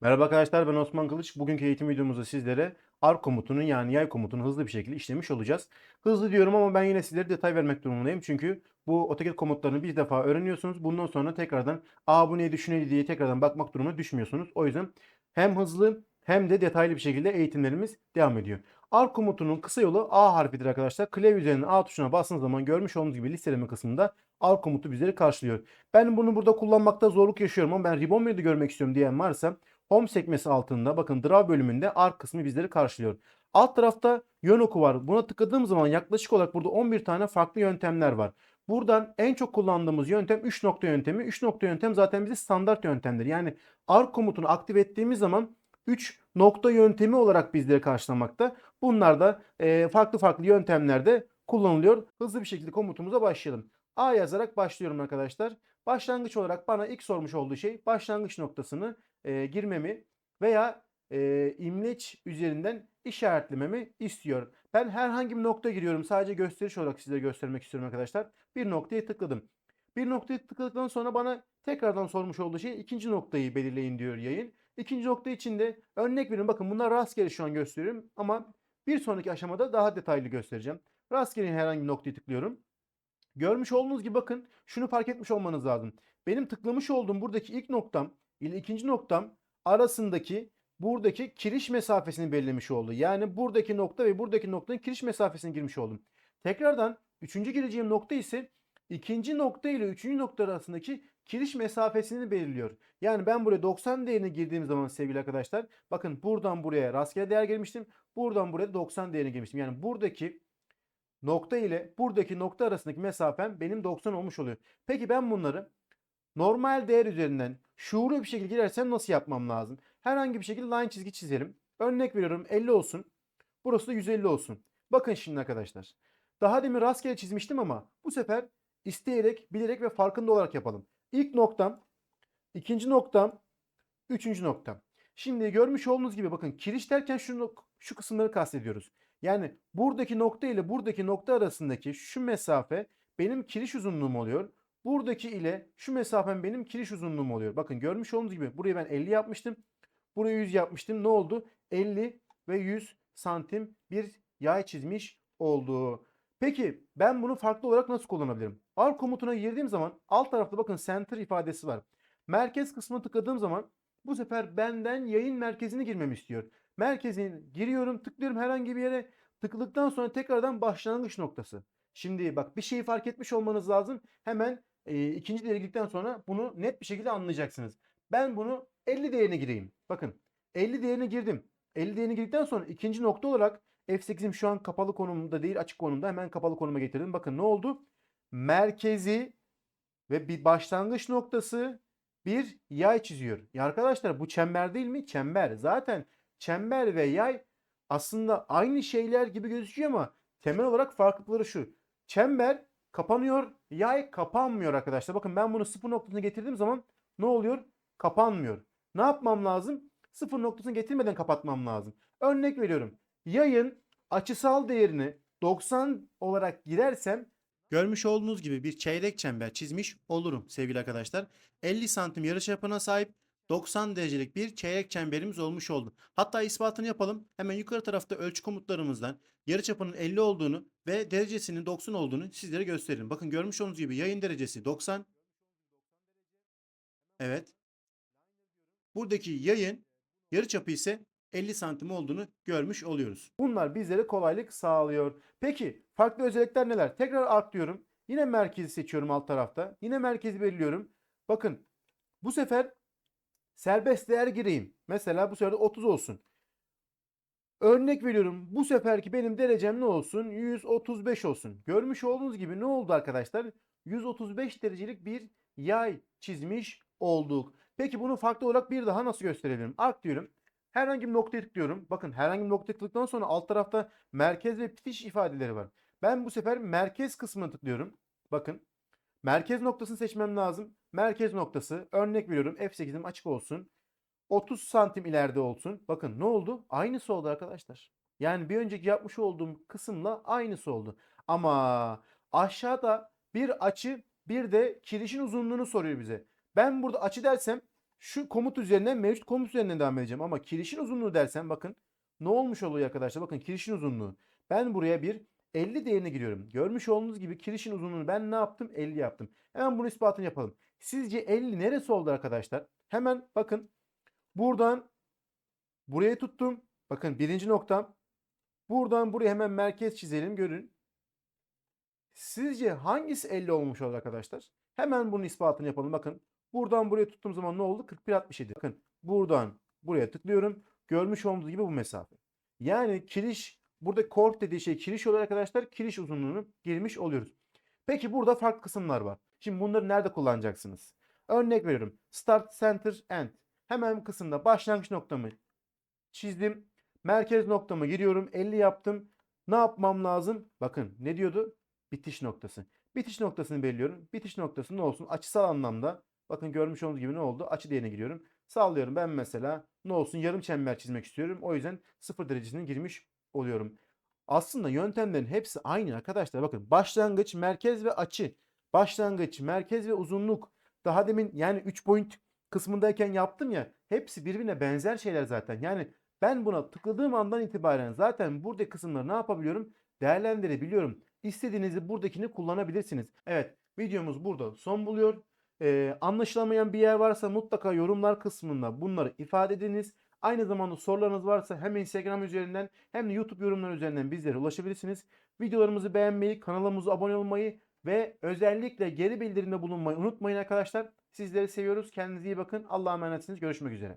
Merhaba arkadaşlar ben Osman Kılıç. Bugünkü eğitim videomuzda sizlere ARK komutunun yani yay komutunu hızlı bir şekilde işlemiş olacağız. Hızlı diyorum ama ben yine sizlere detay vermek durumundayım. Çünkü bu AutoCAD komutlarını bir defa öğreniyorsunuz. Bundan sonra tekrardan aa bu neydi şu neydi diye tekrardan bakmak durumunda düşmüyorsunuz. O yüzden hem hızlı hem de detaylı bir şekilde eğitimlerimiz devam ediyor. ARK komutunun kısa yolu A harfidir arkadaşlar. Klavye üzerinin A tuşuna bastığınız zaman görmüş olduğunuz gibi listeleme kısmında ARK komutu bizleri karşılıyor. Ben bunu burada kullanmakta zorluk yaşıyorum ama ben ribbon menüde görmek istiyorum diyen varsa Home sekmesi altında bakın Draw bölümünde ARK kısmı bizleri karşılıyor. Alt tarafta yön oku var. Buna tıkladığım zaman yaklaşık olarak burada 11 tane farklı yöntemler var. Buradan en çok kullandığımız yöntem 3 nokta yöntemi. 3 nokta yöntem zaten bize standart yöntemdir. Yani ARK komutunu aktif ettiğimiz zaman 3 nokta yöntemi olarak bizleri karşılamakta. Bunlar da e, farklı farklı yöntemlerde kullanılıyor. Hızlı bir şekilde komutumuza başlayalım. A yazarak başlıyorum arkadaşlar. Başlangıç olarak bana ilk sormuş olduğu şey başlangıç noktasını e, girmemi veya e, imleç üzerinden işaretlememi istiyor. Ben herhangi bir nokta giriyorum. Sadece gösteriş olarak size göstermek istiyorum arkadaşlar. Bir noktaya tıkladım. Bir noktaya tıkladıktan sonra bana tekrardan sormuş olduğu şey ikinci noktayı belirleyin diyor yayın. İkinci nokta için de örnek veriyorum. Bakın bunlar rastgele şu an gösteriyorum ama bir sonraki aşamada daha detaylı göstereceğim. Rastgele herhangi bir noktaya tıklıyorum. Görmüş olduğunuz gibi bakın şunu fark etmiş olmanız lazım. Benim tıklamış olduğum buradaki ilk noktam ile ikinci noktam arasındaki buradaki kiriş mesafesini belirlemiş oldu. Yani buradaki nokta ve buradaki noktanın kiriş mesafesini girmiş oldum. Tekrardan üçüncü gireceğim nokta ise ikinci nokta ile üçüncü nokta arasındaki kiriş mesafesini belirliyor. Yani ben buraya 90 değerini girdiğim zaman sevgili arkadaşlar bakın buradan buraya rastgele değer girmiştim. Buradan buraya 90 değerini girmiştim. Yani buradaki nokta ile buradaki nokta arasındaki mesafem benim 90 olmuş oluyor. Peki ben bunları normal değer üzerinden şuurlu bir şekilde girersem nasıl yapmam lazım? Herhangi bir şekilde line çizgi çizerim. Örnek veriyorum 50 olsun. Burası da 150 olsun. Bakın şimdi arkadaşlar. Daha demin rastgele çizmiştim ama bu sefer isteyerek, bilerek ve farkında olarak yapalım. İlk noktam, ikinci noktam, üçüncü noktam. Şimdi görmüş olduğunuz gibi bakın kiriş derken şu, şu kısımları kastediyoruz. Yani buradaki nokta ile buradaki nokta arasındaki şu mesafe benim kiriş uzunluğum oluyor. Buradaki ile şu mesafem benim kiriş uzunluğum oluyor. Bakın görmüş olduğunuz gibi burayı ben 50 yapmıştım. Burayı 100 yapmıştım. Ne oldu? 50 ve 100 santim bir yay çizmiş oldu. Peki ben bunu farklı olarak nasıl kullanabilirim? R komutuna girdiğim zaman alt tarafta bakın center ifadesi var. Merkez kısmına tıkladığım zaman bu sefer benden yayın merkezini girmemi istiyor. Merkezine giriyorum, tıklıyorum herhangi bir yere. Tıkladıktan sonra tekrardan başlangıç noktası. Şimdi bak bir şeyi fark etmiş olmanız lazım. Hemen e, ikinci değere girdikten sonra bunu net bir şekilde anlayacaksınız. Ben bunu 50 değerine gireyim. Bakın 50 değerine girdim. 50 değerine girdikten sonra ikinci nokta olarak F8'im şu an kapalı konumda değil açık konumda. Hemen kapalı konuma getirdim. Bakın ne oldu? Merkezi ve bir başlangıç noktası bir yay çiziyor. Ya arkadaşlar bu çember değil mi? Çember. Zaten çember ve yay aslında aynı şeyler gibi gözüküyor ama temel olarak farklılıkları şu. Çember kapanıyor, yay kapanmıyor arkadaşlar. Bakın ben bunu sıfır noktasına getirdiğim zaman ne oluyor? Kapanmıyor. Ne yapmam lazım? Sıfır noktasına getirmeden kapatmam lazım. Örnek veriyorum. Yayın açısal değerini 90 olarak girersem Görmüş olduğunuz gibi bir çeyrek çember çizmiş olurum sevgili arkadaşlar. 50 santim yarıçapına sahip 90 derecelik bir çeyrek çemberimiz olmuş oldu. Hatta ispatını yapalım. Hemen yukarı tarafta ölçü komutlarımızdan yarıçapının 50 olduğunu ve derecesinin 90 olduğunu sizlere gösterelim. Bakın görmüş olduğunuz gibi yayın derecesi 90. Evet. Buradaki yayın yarıçapı ise 50 santim olduğunu görmüş oluyoruz. Bunlar bizlere kolaylık sağlıyor. Peki farklı özellikler neler? Tekrar ark diyorum. Yine merkezi seçiyorum alt tarafta. Yine merkezi belirliyorum. Bakın bu sefer serbest değer gireyim. Mesela bu sefer de 30 olsun. Örnek veriyorum. Bu seferki benim derecem ne olsun? 135 olsun. Görmüş olduğunuz gibi ne oldu arkadaşlar? 135 derecelik bir yay çizmiş olduk. Peki bunu farklı olarak bir daha nasıl gösterebilirim? Ark diyorum. Herhangi bir noktaya tıklıyorum. Bakın herhangi bir noktaya tıkladıktan sonra alt tarafta merkez ve bitiş ifadeleri var. Ben bu sefer merkez kısmına tıklıyorum. Bakın merkez noktasını seçmem lazım. Merkez noktası örnek veriyorum F8'im açık olsun. 30 santim ileride olsun. Bakın ne oldu? Aynısı oldu arkadaşlar. Yani bir önceki yapmış olduğum kısımla aynısı oldu. Ama aşağıda bir açı bir de kirişin uzunluğunu soruyor bize. Ben burada açı dersem Şu komut üzerinden mevcut komut üzerinden devam edeceğim. Ama kirişin uzunluğu dersen bakın ne olmuş oluyor arkadaşlar? Bakın kirişin uzunluğu. Ben buraya bir 50 değerine giriyorum. Görmüş olduğunuz gibi kirişin uzunluğunu ben ne yaptım? 50 yaptım. Hemen bunun ispatını yapalım. Sizce 50 neresi oldu arkadaşlar? Hemen bakın. Buradan buraya tuttum. Bakın birinci noktam. Buradan buraya hemen merkez çizelim. Görün. Sizce hangisi 50 olmuş oldu arkadaşlar? Hemen bunun ispatını yapalım. Bakın. Buradan buraya tuttuğum zaman ne oldu? 41.67. Bakın. Buradan buraya tıklıyorum. Görmüş olduğunuz gibi bu mesafe. Yani kiriş burada kork dediği şey kiriş oluyor arkadaşlar. Kiriş uzunluğunu girmiş oluyoruz. Peki burada farklı kısımlar var. Şimdi bunları nerede kullanacaksınız? Örnek veriyorum. Start, center, end. Hemen kısımda başlangıç noktamı çizdim. Merkez noktamı giriyorum. 50 yaptım. Ne yapmam lazım? Bakın ne diyordu? Bitiş noktası. Bitiş noktasını belirliyorum. Bitiş noktası ne olsun? Açısal anlamda. Bakın görmüş olduğunuz gibi ne oldu? Açı değerine giriyorum. Sağlıyorum. Ben mesela ne olsun? Yarım çember çizmek istiyorum. O yüzden 0 derecesine girmiş oluyorum. Aslında yöntemlerin hepsi aynı arkadaşlar. Bakın başlangıç, merkez ve açı. Başlangıç, merkez ve uzunluk. Daha demin yani 3 point kısmındayken yaptım ya. Hepsi birbirine benzer şeyler zaten. Yani ben buna tıkladığım andan itibaren zaten burada kısımları ne yapabiliyorum? Değerlendirebiliyorum. İstediğinizi buradakini kullanabilirsiniz. Evet videomuz burada son buluyor. Ee, anlaşılamayan bir yer varsa mutlaka yorumlar kısmında bunları ifade ediniz. Aynı zamanda sorularınız varsa hem Instagram üzerinden hem de YouTube yorumları üzerinden bizlere ulaşabilirsiniz. Videolarımızı beğenmeyi, kanalımıza abone olmayı ve özellikle geri bildirimde bulunmayı unutmayın arkadaşlar. Sizleri seviyoruz. Kendinize iyi bakın. Allah'a emanetsiniz. Görüşmek üzere.